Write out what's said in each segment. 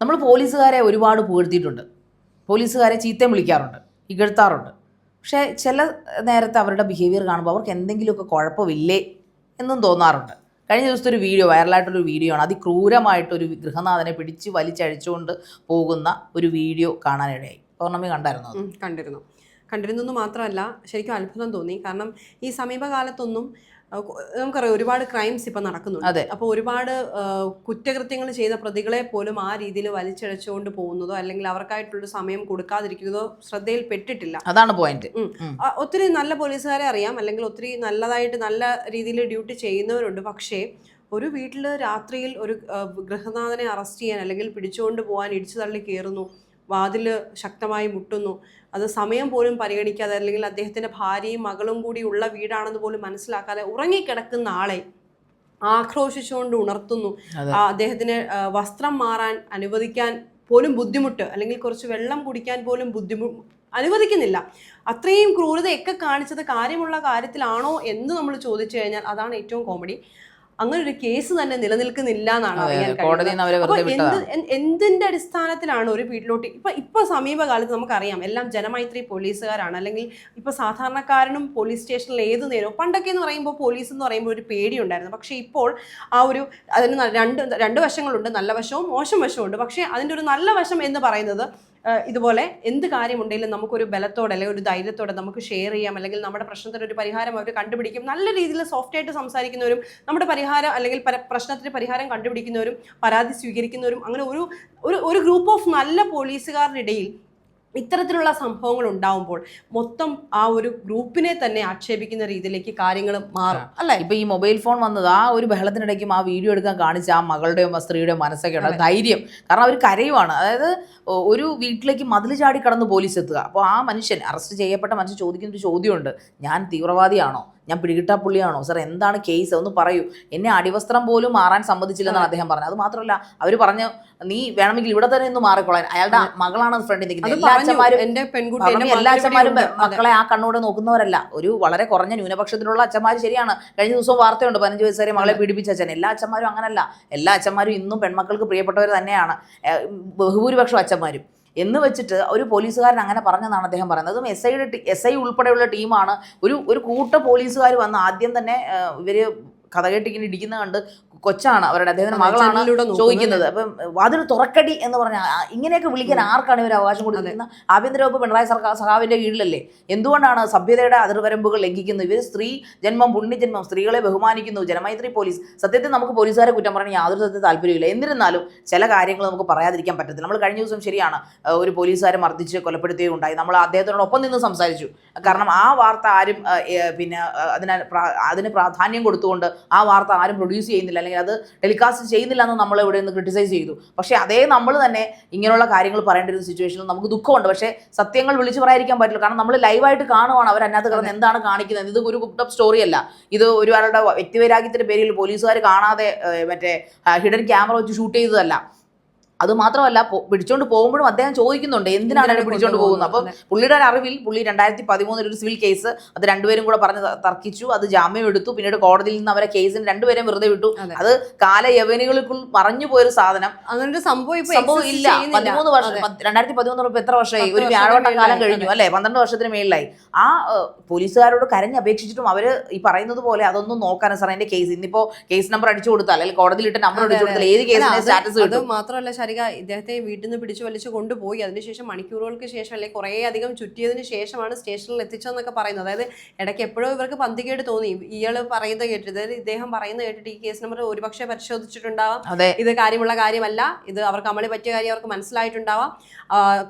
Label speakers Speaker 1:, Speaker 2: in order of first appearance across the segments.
Speaker 1: നമ്മൾ പോലീസുകാരെ ഒരുപാട് പുകഴ്ത്തിയിട്ടുണ്ട്. പോലീസുകാരെ ചീത്തയും വിളിക്കാറുണ്ട്. ഇകഴ്ത്താറുണ്ട്. പക്ഷേ ചില നേരത്തെ അവരുടെ ബിഹേവിയർ കാണുമ്പോൾ അവർക്ക് എന്തെങ്കിലുമൊക്കെ കുഴപ്പമില്ലേ എന്നും തോന്നാറുണ്ട്. കഴിഞ്ഞ ദിവസത്തെ ഒരു വീഡിയോ വൈറലായിട്ടൊരു വീഡിയോ ആണ്. അതിക്രൂരമായിട്ടൊരു ഗൃഹനാഥനെ പിടിച്ച് വലിച്ചഴിച്ചുകൊണ്ട് പോകുന്ന ഒരു വീഡിയോ കാണാനിടയായി. പൗർണമി കണ്ടായിരുന്നു
Speaker 2: കണ്ടിരുന്നു. കണ്ടിരുന്നു മാത്രമല്ല ശരിക്കും അത്ഭുതം തോന്നി. കാരണം ഈ സമീപകാലത്തൊന്നും നമുക്കറിയാം ഒരുപാട് ക്രൈംസ് ഇപ്പം നടക്കുന്നുണ്ട്.
Speaker 1: അതെ.
Speaker 2: അപ്പോൾ ഒരുപാട് കുറ്റകൃത്യങ്ങൾ ചെയ്ത പ്രതികളെ പോലും ആ രീതിയിൽ വലിച്ചഴച്ചുകൊണ്ട് പോകുന്നതോ അല്ലെങ്കിൽ അവർക്കായിട്ടുള്ള സമയം കൊടുക്കാതിരിക്കുന്നതോ ശ്രദ്ധയിൽപ്പെട്ടിട്ടില്ല.
Speaker 1: അതാണ് പോയിന്റ്
Speaker 2: ഒത്തിരി നല്ല പോലീസുകാരെ അറിയാം. അല്ലെങ്കിൽ ഒത്തിരി നല്ലതായിട്ട് നല്ല രീതിയിൽ ഡ്യൂട്ടി ചെയ്യുന്നവരുണ്ട്. പക്ഷേ ഒരു വീട്ടിൽ രാത്രിയിൽ ഒരു ഗൃഹനാഥനെ അറസ്റ്റ് ചെയ്യാൻ അല്ലെങ്കിൽ പിടിച്ചുകൊണ്ട് പോകാൻ ഇടിച്ചു തള്ളി കയറുന്നു വാതിൽ ശക്തമായി മുട്ടുന്നു. അത് സമയം പോലും പരിഗണിക്കാതെ അല്ലെങ്കിൽ അദ്ദേഹത്തിന്റെ ഭാര്യയും മകളും കൂടി ഉള്ള വീടാണെന്ന് പോലും മനസ്സിലാക്കാതെ ഉറങ്ങിക്കിടക്കുന്ന ആളെ ആക്രോശിച്ചുകൊണ്ട് ഉണർത്തുന്നു. അദ്ദേഹത്തിന് വസ്ത്രം മാറാൻ അനുവദിക്കാൻ പോലും ബുദ്ധിമുട്ട് അല്ലെങ്കിൽ കുറച്ച് വെള്ളം കുടിക്കാൻ പോലും ബുദ്ധിമുട്ട് അനുവദിക്കുന്നില്ല. അത്രയും ക്രൂരതയൊക്കെ കാണിച്ചത് കാര്യമുള്ള കാര്യത്തിലാണോ എന്ന് നമ്മൾ ചോദിച്ചു കഴിഞ്ഞാൽ അതാണ് ഏറ്റവും കോമഡി. അങ്ങനെ ഒരു കേസ് തന്നെ നിലനിൽക്കുന്നില്ല എന്നാണ് അറിയാൻ കഴിയുന്നത്. എന്തിന്റെ അടിസ്ഥാനത്തിലാണ് ഒരു വീട്ടിലോട്ട്? ഇപ്പൊ ഇപ്പൊ സമീപകാലത്ത് നമുക്കറിയാം എല്ലാം ജനമൈത്രി പോലീസുകാരാണ്. അല്ലെങ്കിൽ ഇപ്പൊ സാധാരണക്കാരനും പോലീസ് സ്റ്റേഷനിൽ ഏത് നേരവും പണ്ടൊക്കെ എന്ന് പറയുമ്പോൾ പോലീസ് എന്ന് പറയുമ്പോൾ ഒരു പേടിയുണ്ടായിരുന്നു. പക്ഷേ ഇപ്പോൾ ആ ഒരു അതിന് രണ്ട് രണ്ട് വശങ്ങളുണ്ട്. നല്ല വശവും മോശം വശവും ഉണ്ട് പക്ഷേ അതിന്റെ ഒരു നല്ല വശം എന്ന് പറയുന്നത് ഇതുപോലെ എന്ത് കാര്യമുണ്ടെങ്കിലും നമുക്കൊരു ബലത്തോടെ അല്ലെങ്കിൽ ഒരു ധൈര്യത്തോടെ നമുക്ക് ഷെയർ ചെയ്യാം. അല്ലെങ്കിൽ നമ്മുടെ പ്രശ്നത്തിന് ഒരു പരിഹാരം അവർ കണ്ടുപിടിക്കും. നല്ല രീതിയിൽ സോഫ്റ്റ് ആയിട്ട് സംസാരിക്കുന്നവരും നമ്മുടെ പരിഹാരം അല്ലെങ്കിൽ പര- പ്രശ്നത്തിന് പരിഹാരം കണ്ടുപിടിക്കുന്നവരും പരാതി സ്വീകരിക്കുന്നവരും അങ്ങനെ ഒരു ഒരു ഗ്രൂപ്പ് ഓഫ് നല്ല പോലീസുകാരുടെ ഇടയിൽ ഇത്തരത്തിലുള്ള സംഭവങ്ങൾ ഉണ്ടാവുമ്പോൾ മൊത്തം ആ ഒരു ഗ്രൂപ്പിനെ തന്നെ ആക്ഷേപിക്കുന്ന രീതിയിലേക്ക് കാര്യങ്ങൾ മാറും അല്ലെ?
Speaker 1: ഇപ്പൊ ഈ മൊബൈൽ ഫോൺ വന്നത് ആ ഒരു ബഹളത്തിനിടയ്ക്കും ആ വീഡിയോ എടുക്കാൻ കാണിച്ച ആ മകളുടെയോ സ്ത്രീയുടെയും മനസ്സൊക്കെ ഉണ്ട്. ധൈര്യം. കാരണം അവർ കരയുവാണ്. അതായത് ഒരു വീട്ടിലേക്ക് മതിൽ ചാടി കടന്ന് പോലീസ് എത്തുക. അപ്പോൾ ആ മനുഷ്യൻ അറസ്റ്റ് ചെയ്യപ്പെട്ട മനുഷ്യൻ ചോദിക്കുന്ന ഒരു ചോദ്യമുണ്ട്. ഞാൻ തീവ്രവാദിയാണോ? ഞാൻ പിടികിട്ടാ പുള്ളിയാണോ സാർ എന്താണ് കേസ് ഒന്ന് പറയൂ. എന്നെ അടിവസ്ത്രം പോലും മാറാൻ സമ്മതിച്ചില്ലെന്നാണ് അദ്ദേഹം പറഞ്ഞത്. അത് മാത്രമല്ല അവർ പറഞ്ഞു നീ വേണമെങ്കിൽ ഇവിടെ തന്നെ ഒന്ന് മാറിക്കൊള്ളാൻ അയാളുടെ മകളാണ് ഫ്രണ്ടിൽ നിൽക്കുന്നത്. എല്ലാ അച്ഛന്മാരും
Speaker 2: എന്റെ പെൺകുട്ടി
Speaker 1: കാരണം
Speaker 2: എന്റെ
Speaker 1: എല്ലാ അച്ഛന്മാരും മക്കളെ ആ കണ്ണോടെ നോക്കുന്നവരല്ല. ഒരു വളരെ കുറഞ്ഞ ന്യൂനപക്ഷത്തിലുള്ള അച്ഛന്മാർ ശരിയാണ്. കഴിഞ്ഞ ദിവസം വാർത്തയുണ്ട് പതിനഞ്ച് വയസ്സുകാരെ മകളെ പീഡിപ്പിച്ച അച്ഛൻ. എല്ലാ അച്ഛന്മാരും അങ്ങനല്ല. എല്ലാ അച്ഛന്മാരും ഇന്നും പെൺമക്കൾക്ക് പ്രിയപ്പെട്ടവർ തന്നെയാണ്. ബഹുഭൂരിപക്ഷം അച്ഛന്മാരും. എന്ന് വെച്ചിട്ട് ഒരു പോലീസുകാരൻ അങ്ങനെ പറഞ്ഞെന്നാണ് അദ്ദേഹം പറയുന്നത്. അതും എസ് ഐയുടെ എസ് ഐ ഉൾപ്പെടെയുള്ള ടീമാണ്. ഒരു ഒരു കൂട്ട പോലീസുകാർ വന്ന് ആദ്യം തന്നെ ഇവർ കഥകെട്ടിങ്ങനെ ഇടിക്കുന്നത് കണ്ട് കൊച്ചാണ് അവരുടെ അദ്ദേഹത്തിന്റെ മകളാണ് ചോദിക്കുന്നത്. അപ്പം വാതിൽ തുറക്കടി എന്ന് പറഞ്ഞാൽ ഇങ്ങനെയൊക്കെ വിളിക്കാൻ ആർക്കാണ് ഇവർ അവകാശം കൊടുക്കുന്നത് ആഭ്യന്തര വകുപ്പ് പിണറായി സർക്കാർ സഹാവിന്റെ കീഴിലല്ലേ? എന്തുകൊണ്ടാണ് സഭ്യതയുടെ അതിർവരമ്പുകൾ ലംഘിക്കുന്നത്? ഇവർ സ്ത്രീ ജന്മം പുണ്യജന്മം സ്ത്രീകളെ ബഹുമാനിക്കുന്നു ജനമൈത്രി പോലീസ്. സത്യത്തിൽ നമുക്ക് പോലീസുകാരെ കുറ്റം പറഞ്ഞാൽ യാതൊരു സത്യത്തിൽ താല്പര്യമില്ല. എന്നിരുന്നാലും ചില കാര്യങ്ങൾ നമുക്ക് പറയാതിരിക്കാൻ പറ്റത്തില്ല. നമ്മൾ കഴിഞ്ഞ ദിവസം ശരിയാണ് ഒരു പോലീസുകാരെ മർദ്ദിച്ച് കൊലപ്പെടുത്തുകയും ഉണ്ടായി. നമ്മൾ അദ്ദേഹത്തിനോടൊപ്പം നിന്ന് സംസാരിച്ചു. കാരണം ആ വാർത്ത ആരും പിന്നെ അതിനാൽ അതിന് അതിന് പ്രാധാന്യം കൊടുത്തുകൊണ്ട് ആ വാർത്ത ആരും പ്രൊഡ്യൂസ് ചെയ്യുന്നില്ല. അല്ലെങ്കിൽ അത് ടെലികാസ്റ്റ് ചെയ്യുന്നില്ല എന്ന് നമ്മൾ ഇവിടെ നിന്ന് ക്രിട്ടിസൈസ് ചെയ്തു. പക്ഷേ അതേ നമ്മൾ തന്നെ ഇങ്ങനെയുള്ള കാര്യങ്ങൾ പറയേണ്ട ഒരു സിറ്റുവേഷനിൽ നമുക്ക് ദുഃഖമുണ്ട്. പക്ഷേ സത്യങ്ങൾ വിളിച്ചു പറയാതിരിക്കാൻ പറ്റില്ല. കാരണം നമ്മൾ ലൈവായിട്ട് കാണുവാണ് അവർ അതിനകത്ത് കിടന്ന് എന്താണ് കാണിക്കുന്നത്. ഇത് ഒരു കുക്ടപ്പ് സ്റ്റോറി അല്ല. ഇത് ഒരാളുടെ വ്യക്തിവൈരാഗ്യത്തിന്റെ പേരിൽ പോലീസുകാർ കാണാതെ മറ്റേ ഹിഡൻ ക്യാമറ വെച്ച് ഷൂട്ട് ചെയ്തതല്ല. അത് മാത്രമല്ല പിടിച്ചോണ്ട് പോകുമ്പോഴും അദ്ദേഹം ചോദിക്കുന്നുണ്ട് എന്തിനാണ് എന്നെ പിടിച്ചോണ്ട് പോകുന്നത്? അപ്പം പുള്ളിയുടെ ഒരു അറിവിൽ പുള്ളി രണ്ടായിരത്തി പതിമൂന്നിൽ ഒരു സിവിൽ കേസ് അത് രണ്ടുപേരും കൂടെ പറഞ്ഞ് തർക്കിച്ചു അത് ജാമ്യം എടുത്തു പിന്നീട് കോടതിയിൽ നിന്ന് അവരെ കേസിന് രണ്ടുപേരെയും വെറുതെ വിട്ടു.
Speaker 2: അത്.
Speaker 1: കാലയവനികൾക്കുൾ മറഞ്ഞു പോയൊരു സാധനം.
Speaker 2: അങ്ങനെ ഒരു സംഭവം ഇപ്പൊ
Speaker 1: സംഭവം ഇല്ല. പതിമൂന്ന് വർഷം രണ്ടായിരത്തി പതിമൂന്ന് എത്ര വർഷമായി? ഒരു വ്യാഴവട്ട കാലം കഴിഞ്ഞു അല്ലെ? പന്ത്രണ്ട് വർഷത്തിന് മേളിലായി. ആ പോലീസുകാരോട് കരഞ്ഞ് അപേക്ഷിച്ചിട്ടും അവർ ഈ പറയുന്നത് പോലെ അതൊന്നും നോക്കാൻ സാർ എന്റെ കേസ് ഇന്നിപ്പോ കേസ് നമ്പർ അടിച്ചു കൊടുത്താൽ അല്ലെങ്കിൽ കോടതിയിൽ ഇട്ട്
Speaker 2: നമ്പർ
Speaker 1: അടിച്ചു കൊടുത്താൽ ഏത് കേസിന്റെ സ്റ്റാറ്റസ് കിട്ടും?
Speaker 2: മാത്രമല്ല ശരിക ഇദ്ദേഹത്തെ വീട്ടിൽ നിന്ന് പിടിച്ചു വലിച്ചു കൊണ്ടുപോയി. അതിനുശേഷം മണിക്കൂറുകൾക്ക് ശേഷം അല്ലെങ്കിൽ കുറേ അധികം ചുറ്റിയതിന് ശേഷമാണ് സ്റ്റേഷനിൽ എത്തിച്ചതെന്നൊക്കെ പറയുന്നത്. അതായത് ഇടയ്ക്ക് എപ്പോഴും ഇവർക്ക് പന്തികേട് തോന്നി. ഇയാൾ പറയുന്നത് കേട്ടിട്ട് അതായത് ഇദ്ദേഹം പറയുന്നത് കേട്ടിട്ട് ഈ കേസ് നമ്പർ ഒരുപക്ഷെ പരിശോധിച്ചിട്ടുണ്ടാവാം. ഇത് കാര്യമുള്ള കാര്യമല്ല. ഇത് അവർക്ക് അമളി പറ്റിയ കാര്യം അവർക്ക് മനസ്സിലായിട്ടുണ്ടാവാം.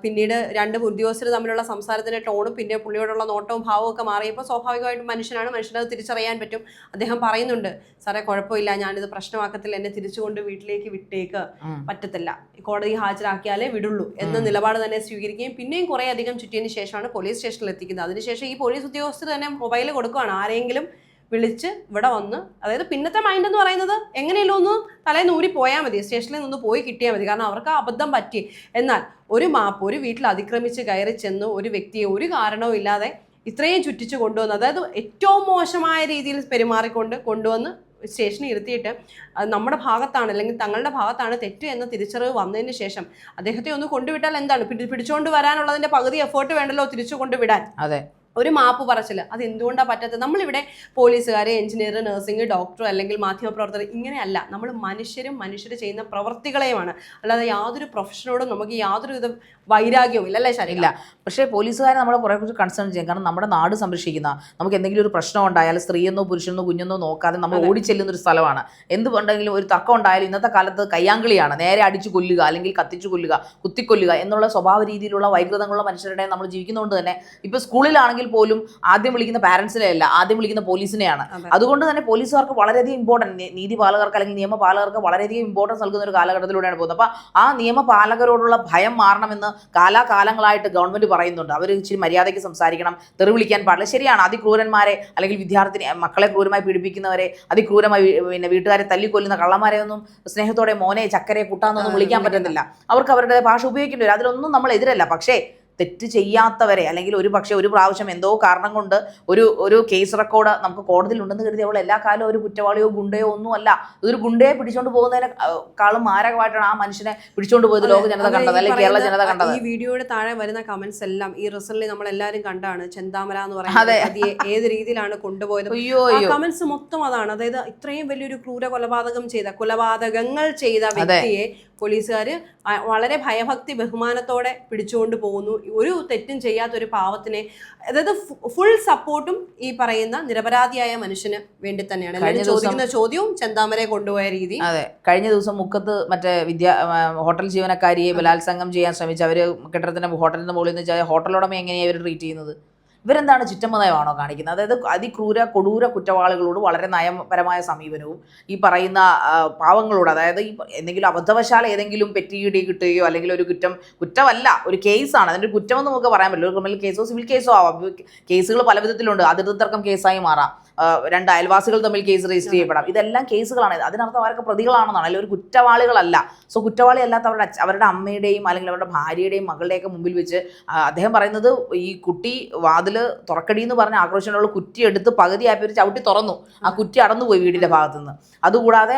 Speaker 2: പിന്നീട് രണ്ട് ഉദ്യോഗസ്ഥർ തമ്മിലുള്ള സംസാരത്തിന്റെ ടോണും പിന്നെ പുള്ളിയോടുള്ള നോട്ടവും ഭാവവും ഒക്കെ മാറിയപ്പോൾ സ്വാഭാവികമായിട്ടും മനുഷ്യനാണ്. മനുഷ്യനത് തിരിച്ചറിയാൻ പറ്റും. അദ്ദേഹം പറയുന്നുണ്ട് സാറേ കുഴപ്പമില്ല. ഞാനിത് പ്രശ്നമാക്കത്തില്ല. എന്നെ തിരിച്ചുകൊണ്ട് വീട്ടിലേക്ക് വിട്ടേക്ക്. പറ്റത്തില്ല. കോടതി ഹാജരാക്കിയാലേ വിടുള്ളൂ എന്ന നിലപാട് തന്നെ സ്വീകരിക്കുകയും പിന്നെയും കുറേ അധികം ചുറ്റിയതിന് ശേഷമാണ് പോലീസ് സ്റ്റേഷനിൽ എത്തിക്കുന്നത്. അതിനുശേഷം ഈ പോലീസ് ഉദ്യോഗസ്ഥർ തന്നെ മൊബൈൽ കൊടുക്കുകയാണ്. ആരെങ്കിലും വിളിച്ച് ഇവിടെ വന്ന് അതായത് പിന്നത്തെ മൈൻഡ് എന്ന് പറയുന്നത് എങ്ങനെയല്ലോ ഒന്ന് തലേന്ന് ഊരി പോയാൽ മതി. സ്റ്റേഷനിൽ നിന്ന് പോയി കിട്ടിയാൽ മതി. കാരണം അവർക്ക് അബദ്ധം പറ്റി. എന്നാൽ ഒരു മാപ്പ് ഒരു വീട്ടിൽ അതിക്രമിച്ച് കയറി ചെന്ന് ഒരു വ്യക്തിയെ ഒരു കാരണവും ഇല്ലാതെ ഇത്രയും ചുറ്റിച്ച് കൊണ്ടുവന്ന് അതായത് ഏറ്റവും മോശമായ രീതിയിൽ പെരുമാറിക്കൊണ്ട് കൊണ്ടുവന്ന് സ്റ്റേഷനിൽ ഇരുത്തിയിട്ട് നമ്മുടെ ഭാഗത്താണ് അല്ലെങ്കിൽ തങ്ങളുടെ ഭാഗത്താണ് തെറ്റ് എന്ന തിരിച്ചറിവ് വന്നതിന് ശേഷം അദ്ദേഹത്തെ ഒന്ന് കൊണ്ടുവിട്ടാൽ എന്താണ്? പിടി- പിടിച്ചുകൊണ്ട് വരാനുള്ളതിന്റെ പകുതി എഫേർട്ട് വേണ്ടല്ലോ തിരിച്ചു കൊണ്ടുവിടാൻ.
Speaker 1: അതെ.
Speaker 2: ഒരു മാപ്പ് പറച്ചിൽ അത് എന്തുകൊണ്ടാണ് പറ്റാത്തത്? നമ്മളിവിടെ പോലീസുകാർ എഞ്ചിനീയർ നഴ്സിംഗ് ഡോക്ടർ അല്ലെങ്കിൽ മാധ്യമപ്രവർത്തകർ ഇങ്ങനെയല്ല. നമ്മൾ മനുഷ്യരും മനുഷ്യർ ചെയ്യുന്ന പ്രവർത്തികളെയുമാണ്. അല്ലാതെ യാതൊരു പ്രൊഫഷനോടും നമുക്ക് യാതൊരു വിധ വൈരാഗ്യവും ഇല്ല അല്ലേ
Speaker 1: ശരിയില്ല പക്ഷേ പോലീസുകാരെ നമ്മളെ കുറേ കുറച്ച് കൺസേൺ ചെയ്യും. കാരണം നമ്മുടെ നാട് സംരക്ഷിക്കുന്ന നമുക്ക് എന്തെങ്കിലും ഒരു പ്രശ്നം ഉണ്ടായാൽ സ്ത്രീയെന്നോ പുരുഷനെന്നോ കുഞ്ഞെന്നോ നോക്കാതെ നമ്മൾ ഓടിച്ചെല്ലുന്ന ഒരു സ്ഥലമാണ്. എന്ത് ഉണ്ടെങ്കിലും ഒരു തർക്കം ഉണ്ടായാലും ഇന്നത്തെ കാലത്ത് കയ്യാങ്കളിയാണ്. നേരെ അടിച്ചു കൊല്ലുക അല്ലെങ്കിൽ കത്തിച്ചു കൊല്ലുക കുത്തിക്കൊല്ലുക എന്നുള്ള സ്വഭാവ രീതിയിലുള്ള വൈകൃതങ്ങളുള്ള മനുഷ്യരുടെ നമ്മൾ ജീവിക്കുന്നതുകൊണ്ട് തന്നെ ഇപ്പോൾ സ്കൂളിലാണെങ്കിൽ പോലും ആദ്യം വിളിക്കുന്ന പാരന്റ്സിനെ അല്ല ആദ്യം വിളിക്കുന്ന പോലീസിനെയാണ്. അതുകൊണ്ട് തന്നെ പോലീസുകാർക്ക് വളരെയധികം ഇമ്പോർട്ടന്റ് നീതിപാലകർക്ക് അല്ലെങ്കിൽ നിയമപാലകർക്ക് വളരെയധികം ഇമ്പോർട്ടൻസ് നൽകുന്ന ഒരു കാലഘട്ടത്തിലൂടെയാണ് പോകുന്നത്. അപ്പോൾ ആ നിയമപാലകരോടുള്ള ഭയം മാറണമെന്ന് കാലാകാലങ്ങളായിട്ട് ഗവൺമെന്റ് പറയുന്നുണ്ട്. അവർ ഇച്ചിരി മര്യാദയ്ക്ക് സംസാരിക്കണം തെറി വിളിക്കാൻ പാടില്ല. ശരിയാണ് അതിക്രൂരന്മാരെ അല്ലെങ്കിൽ വിദ്യാർത്ഥിനി മക്കളെ ക്രൂരമായി പീഡിപ്പിക്കുന്നവരെ അതിക്രൂരമായി പിന്നെ വീട്ടുകാരെ തല്ലിക്കൊല്ലുന്ന കള്ളന്മാരെ ഒന്നും സ്നേഹത്തോടെ മോനെ ചക്കരെ കുട്ടാന്നൊന്നും വിളിക്കാൻ പറ്റുന്നില്ല അവർക്ക് അവരുടെ ഭാഷ ഉപയോഗിക്കേണ്ടി വരും. അതിലൊന്നും നമ്മൾ എതിരല്ല. പക്ഷേ തെറ്റ് ചെയ്യാത്തവരെ അല്ലെങ്കിൽ ഒരു പക്ഷേ ഒരു പ്രാവശ്യം എന്തോ കാരണം കൊണ്ട് ഒരു ഒരു കേസ് റെക്കോർഡ് നമുക്ക് കോടതിയിൽ ഉണ്ടെന്ന് കരുതി അവൾ എല്ലാ കാലവും ഒരു കുറ്റവാളിയോ ഗുണ്ടയോ ഒന്നുമല്ല. ഇതൊരു ഗുണ്ടയെ പിടിച്ചോണ്ട് പോകുന്നതിനെക്കാളും മാരകമായിട്ടാണ് ആ മനുഷ്യനെ പിടിച്ചോണ്ട് പോയത് ലോക ജനത കണ്ടത് അല്ലെങ്കിൽ കേരള ജനത കണ്ടത്.
Speaker 2: ഈ വീഡിയോയുടെ താഴെ വരുന്ന കമന്റ്സ് എല്ലാം ഈ റിസൾട്ടിൽ നമ്മൾ എല്ലാവരും കണ്ടാണ് ചെന്താമര എന്ന്. പറയുന്നത് ഏത് രീതിയിലാണ് കൊണ്ടുപോയത്.
Speaker 1: അയ്യോ
Speaker 2: കമന്റ്സ് മൊത്തം അതാണ്. അതായത് ഇത്രയും വലിയൊരു ക്രൂര കൊലപാതകം ചെയ്ത കൊലപാതകങ്ങൾ ചെയ്ത വ്യക്തിയെ പോലീസുകാർ വളരെ ഭയഭക്തി ബഹുമാനത്തോടെ പിടിച്ചുകൊണ്ട് പോകുന്നു. ഒരു തെറ്റും ചെയ്യാത്ത ഒരു പാവത്തിനെ അതായത് ഫുൾ സപ്പോർട്ടും ഈ പറയുന്ന നിരപരാധിയായ മനുഷ്യന് വേണ്ടി തന്നെയാണ്. എല്ലാവരും ചോദിക്കുന്ന ചോദ്യവും ചെന്താമരെ കൊണ്ടുപോയ രീതി.
Speaker 1: അതെ കഴിഞ്ഞ ദിവസം മുക്കത്ത് മറ്റേ വിദ്യാ ഹോട്ടൽ ജീവനക്കാരിയെ ബലാത്സംഗം ചെയ്യാൻ ശ്രമിച്ച അവർ കെട്ടിടത്തിന്റെ ഹോട്ടലിന്റെ മുകളിൽ നിന്ന് ഹോട്ടലുടമ എങ്ങനെയാണ് അവർ ട്രീറ്റ് ചെയ്യുന്നത്? ഇവരെന്താണ് ചുറ്റമനയമാണോ കാണിക്കുന്നത്? അതായത് അതിക്രൂര കൊടൂര കുറ്റവാളികളോട് വളരെ നയപരമായ സമീപനവും ഈ പറയുന്ന പാവങ്ങളോട് അതായത് ഈ എന്തെങ്കിലും അബദ്ധവശാൽ ഏതെങ്കിലും പെറ്റിയിടി കിട്ടുകയോ അല്ലെങ്കിൽ ഒരു കുറ്റം കുറ്റമല്ല ഒരു കേസാണ്. അതിന്റെ കുറ്റമെന്ന് നമുക്ക് പറയാൻ പറ്റില്ല. ഒരു ക്രിമിനൽ കേസോ സിവിൽ കേസോ ആവാം. കേസുകൾ പല വിധത്തിലുണ്ട് അതിർത്തി തർക്കം കേസായി മാറാം. രണ്ട് അയൽവാസികൾ തമ്മിൽ കേസ് രജിസ്റ്റർ ചെയ്യപ്പെടാം. ഇതെല്ലാം കേസുകളാണ് അതിനർത്ഥം അവരൊക്കെ പ്രതികളാണെന്നാണ്. അല്ലെങ്കിൽ ഒരു കുറ്റവാളികളല്ല. സോ കുറ്റവാളി അല്ലാത്ത അവരുടെ അവരുടെ അമ്മയുടെയും അല്ലെങ്കിൽ അവരുടെ ഭാര്യയുടെയും മകളുടെയൊക്കെ മുമ്പിൽ വെച്ച് അദ്ദേഹം പറയുന്നത് ഈ കുട്ടി വാതിൽ തുറക്കടി എന്ന് പറഞ്ഞ ആക്രോശനുള്ള കുറ്റി എടുത്ത് പകുതിയായപ്പോൾ ചവിട്ടി തുറന്നു. ആ കുറ്റി അടന്നുപോയി വീടിന്റെ ഭാഗത്തു നിന്ന് അതുകൂടാതെ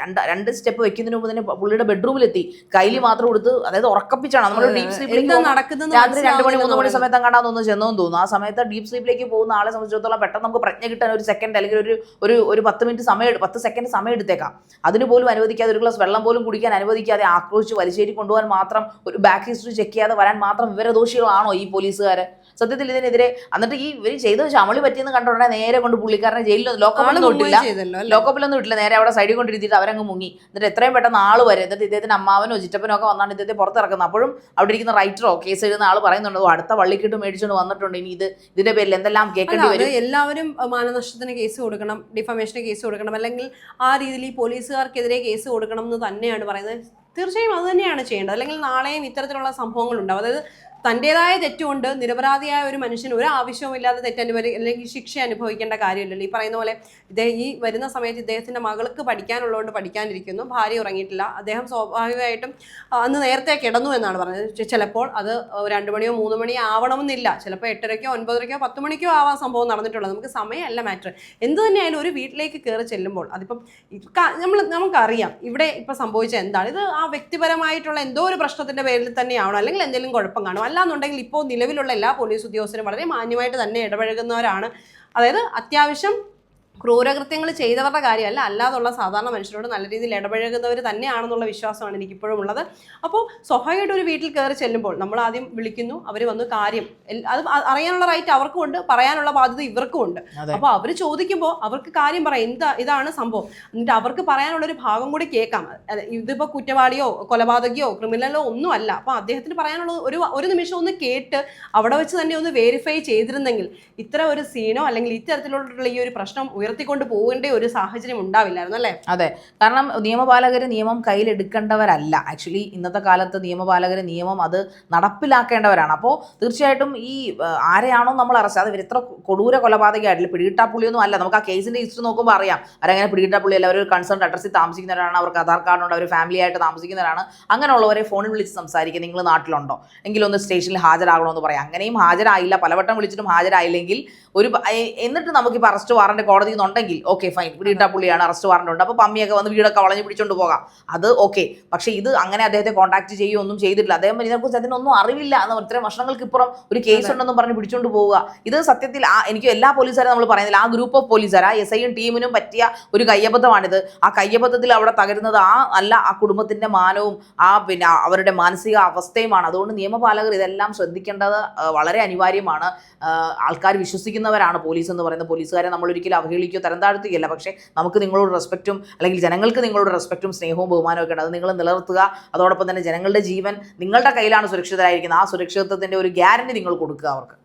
Speaker 1: രണ്ട് രണ്ട് സ്റ്റെപ്പ് വെക്കുന്നതിന് മുമ്പ് തന്നെ പുള്ളിയുടെ ബെഡ്റൂമിലെത്തി. കയ്യിൽ മാത്രം കൊടുത്ത് അതായത് ഉറക്കപ്പിച്ചാണ്. നമ്മൾ ഡീപ് സ്ലീപ്പിലേക്ക്
Speaker 2: നടക്കുന്നത്
Speaker 1: രാത്രി രണ്ട് മണി മൂന്ന് മണി സമയത്ത് കണ്ടാന്ന് ഒന്ന് ചെന്നെന്ന് തോന്നുന്നു. ആ സമയത്ത് ഡീപ് സ്ലീപ്പിലേക്ക് പോകുന്ന ആളെ സംബന്ധിച്ചിടത്തോളം പെട്ടെന്ന് നമുക്ക് പ്രജ്ഞ കിട്ടാൻ ഒരു സെക്കൻഡ് അല്ലെങ്കിൽ ഒരു ഒരു ഒരു പത്ത് മിനിറ്റ് സമയം പത്ത് സെക്കൻഡ് സമയം എടുത്തേക്കാം. അതിന് പോലും അനുവദിക്കാതെ ഒരു ഗ്ലാസ് വെള്ളം പോലും കുടിക്കാൻ അനുവദിക്കാതെ ആക്രോശിച്ച് വലിച്ചേരി കൊണ്ടുപോകാൻ മാത്രം ഒരു ബാക്ക് ഹിസ്റ്ററി ചെക്ക് ചെയ്യാതെ വരാൻ മാത്രം വിവരദോഷികളാണോ ഈ പോലീസുകാർ സത്യത്തിൽ ഇതിനെതിരെ എന്നിട്ട് ഈ ഇവർ ചെയ്ത ചമളി പറ്റിയെന്ന് കണ്ട ഉടനെ നേരെ കൊണ്ട് പുള്ളിക്കാരനെ ജയിലിൽ ലോക്കപ്പിലൊന്നും ഇട്ടില്ല? ലോക്കപ്പിലൊന്നും ഇട്ടില്ല. നേരെ അവിടെ സൈഡിൽ കൊണ്ടിരുത്തിയിട്ട് അവരങ്ങ് മുങ്ങി. എന്നിട്ട് എത്രയും പെട്ടെന്ന് ആൾ വരെ എന്നിട്ട് ഇദ്ദേഹത്തിന് അമ്മാവനോ ചിറ്റപ്പനോ ഒക്കെ വന്നാണ് ഇദ്ദേഹത്തെ പുറത്തിറക്കുന്നത്. അപ്പോഴും അവിടെ ഇരിക്കുന്ന റൈറ്ററോ കേസ് എഴുതുന്ന ആൾ പറയുന്നുണ്ട് അടുത്ത വള്ളിക്കിട്ട് മേടിച്ചുകൊണ്ട് വന്നിട്ടുണ്ട്. ഇനി ഇത് ഇതിന്റെ പേരിൽ എന്തെല്ലാം കേൾക്കേണ്ടി വരും?
Speaker 2: എല്ലാവരും മാനനഷ്ടത്തിന് കേസ് കൊടുക്കണം ഡിഫമേഷന് കേസ് കൊടുക്കണം അല്ലെങ്കിൽ ആ രീതിയിൽ ഈ പോലീസുകാർക്കെതിരെ കേസ് കൊടുക്കണം എന്ന് തന്നെയാണ് പറയുന്നത്. തീർച്ചയായും അത് തന്നെയാണ് ചെയ്യേണ്ടത്. അല്ലെങ്കിൽ നാളെയും ഇത്തരത്തിലുള്ള സംഭവങ്ങൾ ഉണ്ടാവും അതായത് തന്റെതായ തെറ്റുകൊണ്ട് നിരപരാധിയായ ഒരു മനുഷ്യന് ഒരു ആവശ്യവുമില്ലാതെ തെറ്റനുഭവി അല്ലെങ്കിൽ ശിക്ഷ അനുഭവിക്കേണ്ട കാര്യമില്ലല്ലോ. ഈ പറയുന്ന പോലെ ഇദ്ദേഹം ഈ വരുന്ന സമയത്ത് ഇദ്ദേഹത്തിന്റെ മകൾക്ക് പഠിക്കാനുള്ളതുകൊണ്ട് പഠിക്കാനിരിക്കുന്നു. ഭാര്യ ഉറങ്ങിയിട്ടില്ല. അദ്ദേഹം സ്വാഭാവികമായിട്ടും അന്ന് നേരത്തെ കിടന്നു എന്നാണ് പറഞ്ഞത്. ചിലപ്പോൾ അത് രണ്ട് മണിയോ മൂന്ന് മണിയോ ആവണമെന്നില്ല. ചിലപ്പോൾ എട്ടരയ്ക്കോ ഒൻപതരയ്ക്കോ പത്ത് മണിക്കോ ആവാൻ സംഭവം നടന്നിട്ടുള്ളത്. നമുക്ക് സമയമല്ല മാറ്റർ. എന്ത് തന്നെയായാലും ഒരു വീട്ടിലേക്ക് കയറി ചെല്ലുമ്പോൾ അതിപ്പം നമ്മൾ നമുക്കറിയാം ഇവിടെ ഇപ്പം സംഭവിച്ച എന്താണ്. ഇത് ആ വ്യക്തിപരമായിട്ടുള്ള എന്തോ ഒരു പ്രശ്നത്തിന്റെ പേരിൽ തന്നെയാണോ അല്ലെങ്കിൽ എന്തെങ്കിലും കുഴപ്പം കാണും. അല്ലാന്നുണ്ടെങ്കിൽ ഇപ്പോൾ നിലവിലുള്ള എല്ലാ പോലീസ് ഉദ്യോഗസ്ഥരും വളരെ മാന്യമായിട്ട് തന്നെ ഇടപഴകുന്നവരാണ്. അതായത് അത്യാവശ്യം ക്രൂരകൃത്യങ്ങൾ ചെയ്തവരുടെ കാര്യമല്ല. അല്ലാതുള്ള സാധാരണ മനുഷ്യരോട് നല്ല രീതിയിൽ ഇടപഴകുന്നവർ തന്നെയാണെന്നുള്ള വിശ്വാസമാണ് എനിക്ക് ഇപ്പോഴും ഉള്ളത് അപ്പോൾ സ്വാഭാവികമായിട്ട് ഒരു വീട്ടിൽ കയറി ചെല്ലുമ്പോൾ നമ്മൾ ആദ്യം വിളിക്കുന്നു. അവർ വന്ന് കാര്യം അത് അറിയാനുള്ള റൈറ്റ് അവർക്കും ഉണ്ട്. പറയാനുള്ള ബാധ്യത ഇവർക്കും ഉണ്ട്. അപ്പോൾ അവർ ചോദിക്കുമ്പോൾ അവർക്ക് കാര്യം പറയാം. എന്താ ഇതാണ് സംഭവം? എന്നിട്ട് അവർക്ക് പറയാനുള്ള ഒരു ഭാഗം കൂടി കേൾക്കാം. ഇതിപ്പോൾ കുറ്റവാളിയോ കൊലപാതകയോ ക്രിമിനലോ ഒന്നും അല്ല അപ്പോൾ അദ്ദേഹത്തിന് പറയാനുള്ള ഒരു ഒരു നിമിഷം ഒന്ന് കേട്ട് അവിടെ വെച്ച് തന്നെ ഒന്ന് വെരിഫൈ ചെയ്തിരുന്നെങ്കിൽ ഇത്ര ഒരു സീനോ അല്ലെങ്കിൽ ഇത്തരത്തിലുള്ള ഈ ഒരു പ്രശ്നം ഉയർത്തിക്കൊണ്ട് പോകേണ്ട ഒരു സാഹചര്യം ഉണ്ടാവില്ലായിരുന്നു അല്ലേ?
Speaker 1: അതെ. കാരണം നിയമപാലകർ നിയമം കയ്യിലെടുക്കേണ്ടവരല്ല. ആക്ച്വലി ഇന്നത്തെ കാലത്ത് നിയമപാലകർ നിയമം അത് നടപ്പിലാക്കേണ്ടവരാണ്. അപ്പോൾ തീർച്ചയായിട്ടും ഈ ആരെയാണോ നമ്മൾ അറസ്റ്റ് അത് ഇവർ ഇത്ര കൊടൂര കൊലപാതകമായിട്ടില്ല? പിടികിട്ടാ പുള്ളിയൊന്നും അല്ല. നമുക്ക് ആ കേസിന്റെ ഹിസ്റ്ററി നോക്കുമ്പോൾ അറിയാം. അവരങ്ങനെ പിടികിട്ടാപ്പുള്ളി അല്ല അവർ കൺസേൺ അഡ്രസ്സിൽ താമസിക്കുന്നവരാണ് അവർക്ക് ആധാർ കാർഡുണ്ട് അവർ ഫാമിലി ആയിട്ട് താമസിക്കുന്നവരാണ്. അങ്ങനെയുള്ളവരെ ഫോണിൽ വിളിച്ച് സംസാരിക്കുക. നിങ്ങൾ നാട്ടിലുണ്ടോ? എങ്കിലൊന്ന് സ്റ്റേഷനിൽ ഹാജരാകണമെന്ന് പറയാം. അങ്ങനെയും ഹാജരായില്ല. പലവട്ടം വിളിച്ചിട്ടും ഹാജരായില്ലെങ്കിൽ ഒരു എന്നിട്ട് നമുക്ക് ഇപ്പോൾ അറസ്റ്റ് വാറണ്ട് കോടതിയിൽ നിന്നുണ്ടെങ്കിൽ ഓക്കെ ഫൈൻ വീട്ടാ പുള്ളിയാണ് അറസ്റ്റ് വാറണ്ട് ഉണ്ട്. അപ്പോൾ പമ്മിയൊക്കെ വന്ന് വീടൊക്കെ വളഞ്ഞ് പിടിച്ചോണ്ട് പോകാം. അത് ഓക്കെ പക്ഷേ ഇത് അങ്ങനെ അദ്ദേഹത്തെ കോൺടാക്ട് ചെയ്യുകയോ ഒന്നും ചെയ്തിട്ടില്ല. അദ്ദേഹം ഇതിനെക്കുറിച്ച് അതിനൊന്നും അറിവില്ല എന്ന് ഇത്രയും വർഷങ്ങൾക്ക് ഇപ്പുറം ഒരു കേസ് ഉണ്ടെന്നും പറഞ്ഞ് പിടിച്ചോണ്ട് പോവുക. ഇത് സത്യത്തിൽ ആ എനിക്ക് എല്ലാ പോലീസുകാരും നമ്മൾ പറയുന്നില്ല. ആ ഗ്രൂപ്പ് ഓഫ് പോലീസുകാർ ആ എസ് ഐയും ടീമിനും പറ്റിയ ഒരു കയ്യബദ്ധമാണിത്. ആ കയ്യബദ്ധത്തിൽ അവിടെ തകരുന്നത് ആ അല്ല ആ കുടുംബത്തിന്റെ മാനവും ആ പിന്നെ അവരുടെ മാനസിക അവസ്ഥയുമാണ്. അതുകൊണ്ട് നിയമപാലകർ ഇതെല്ലാം ശ്രദ്ധിക്കേണ്ടത് വളരെ അനിവാര്യമാണ്. ആൾക്കാർ വിശ്വസിക്കുന്നവരാണ് പോലീസ് എന്ന് പറയുന്ന പോലീസുകാരെ നമ്മൾ ഒരിക്കലും അവഹേളിക്കുകയോ തരം താഴ്ത്തുകയല്ല പക്ഷേ നമുക്ക് നിങ്ങളോട് റെസ്പെക്റ്റും അല്ലെങ്കിൽ ജനങ്ങൾക്ക് നിങ്ങളോട് റെസ്പെക്റ്റും സ്നേഹവും ബഹുമാനവും ഒക്കെ ഉണ്ട്. അത് നിങ്ങൾ നിലനിർത്തുക. അതോടൊപ്പം തന്നെ ജനങ്ങളുടെ ജീവൻ നിങ്ങളുടെ കയ്യിലാണ് സുരക്ഷിതരായിരിക്കുന്നത്. ആ സുരക്ഷിതത്വത്തിന്റെ ഒരു ഗ്യാരണ്ടി നിങ്ങൾ കൊടുക്കുക അവർക്ക്.